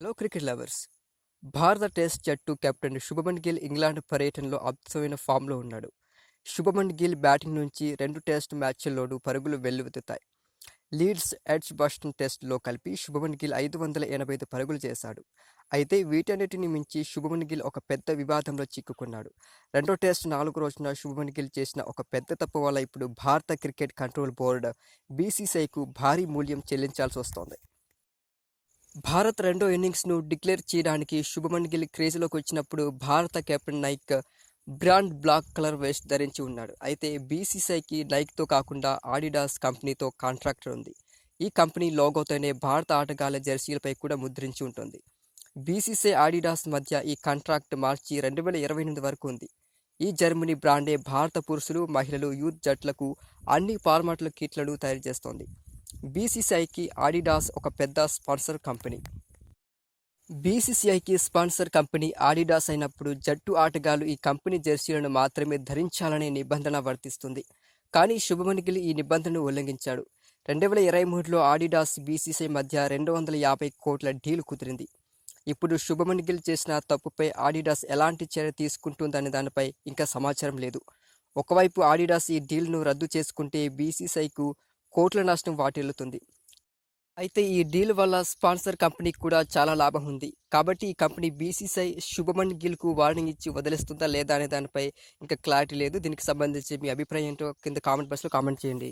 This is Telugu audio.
హలో క్రికెట్ లవర్స్ భారత టెస్ట్ జట్టు కెప్టెన్ శుభమన్ గిల్ ఇంగ్లాండ్ పర్యటనలో అద్భుతమైన ఫామ్లో ఉన్నాడు. శుభమన్ గిల్ బ్యాటింగ్ నుంచి రెండు టెస్ట్ మ్యాచ్ల్లోనూ పరుగులు వెల్లువెత్తుతాయి. లీడ్స్ ఎడ్జ్ బస్టన్ టెస్ట్లో కలిపి శుభమన్ గిల్ ఐదు వందల ఎనభై ఐదు పరుగులు చేశాడు. అయితే వీటన్నిటిని మించి శుభమన్ గిల్ ఒక పెద్ద వివాదంలో చిక్కుకున్నాడు. రెండో టెస్ట్ నాలుగు రోజున శుభమన్ గిల్ చేసిన ఒక పెద్ద తప్పు వల్ల ఇప్పుడు భారత క్రికెట్ కంట్రోల్ బోర్డు బీసీసీఐకు భారీ మూల్యం చెల్లించాల్సి వస్తోంది. భారత్ రెండో ఇన్నింగ్స్ను డిక్లేర్ చేయడానికి శుభమన్ గిల్ క్రేజ్లోకి వచ్చినప్పుడు భారత captain Nike brand black colour vest ధరించి ఉన్నాడు. అయితే బీసీసీఐకి నైక్తో కాకుండా ఆడిడాస్ కంపెనీతో కాంట్రాక్టర్ ఉంది. ఈ కంపెనీ లోగోతోనే భారత ఆటగాళ్ళ జెర్సీలపై కూడా ముద్రించి ఉంటుంది. బీసీసీఐ ఆడిడాస్ మధ్య ఈ కాంట్రాక్ట్ మార్చి రెండు వేల ఇరవై ఎనిమిది వరకు ఉంది. ఈ జర్మనీ బ్రాండే భారత పురుషులు మహిళలు యూత్ జట్లకు అన్ని ఫార్మాట్ల కిట్లను తయారు చేస్తోంది. బీసీసీఐకి ఆడిడాస్ ఒక పెద్ద స్పాన్సర్ కంపెనీ. బీసీసీఐకి స్పాన్సర్ కంపెనీ ఆడిడాస్ అయినప్పుడు జట్టు ఆటగాళ్ళు ఈ కంపెనీ జెర్సీలను మాత్రమే ధరించాలనే నిబంధన వర్తిస్తుంది. కానీ శుభమన్ గిల్ ఈ నిబంధనను ఉల్లంఘించాడు. రెండు వేల ఇరవై మూడులో ఆడిడాస్ బీసీసీఐ మధ్య రెండు వందల యాభై కోట్ల డీల్ కుదిరింది. ఇప్పుడు శుభమన్ గిల్ చేసిన తప్పుపై ఆడిడాస్ ఎలాంటి చర్య తీసుకుంటుందనే దానిపై ఇంకా సమాచారం లేదు. ఒకవైపు ఆడిడాస్ ఈ డీల్ను రద్దు చేసుకుంటే బీసీసీఐకు కోట్ల నష్టం వాటిల్లుతుంది. అయితే ఈ డీల్ వల్ల స్పాన్సర్ కంపెనీకి కూడా చాలా లాభం ఉంది. కాబట్టి ఈ కంపెనీ బీసీసీఐ శుభమన్ గిల్కు వార్నింగ్ ఇచ్చి వదిలేస్తుందా లేదా అనే దానిపై ఇంకా క్లారిటీ లేదు. దీనికి సంబంధించి మీ అభిప్రాయం ఏంటో కింద కామెంట్ బాక్స్లో కామెంట్ చేయండి.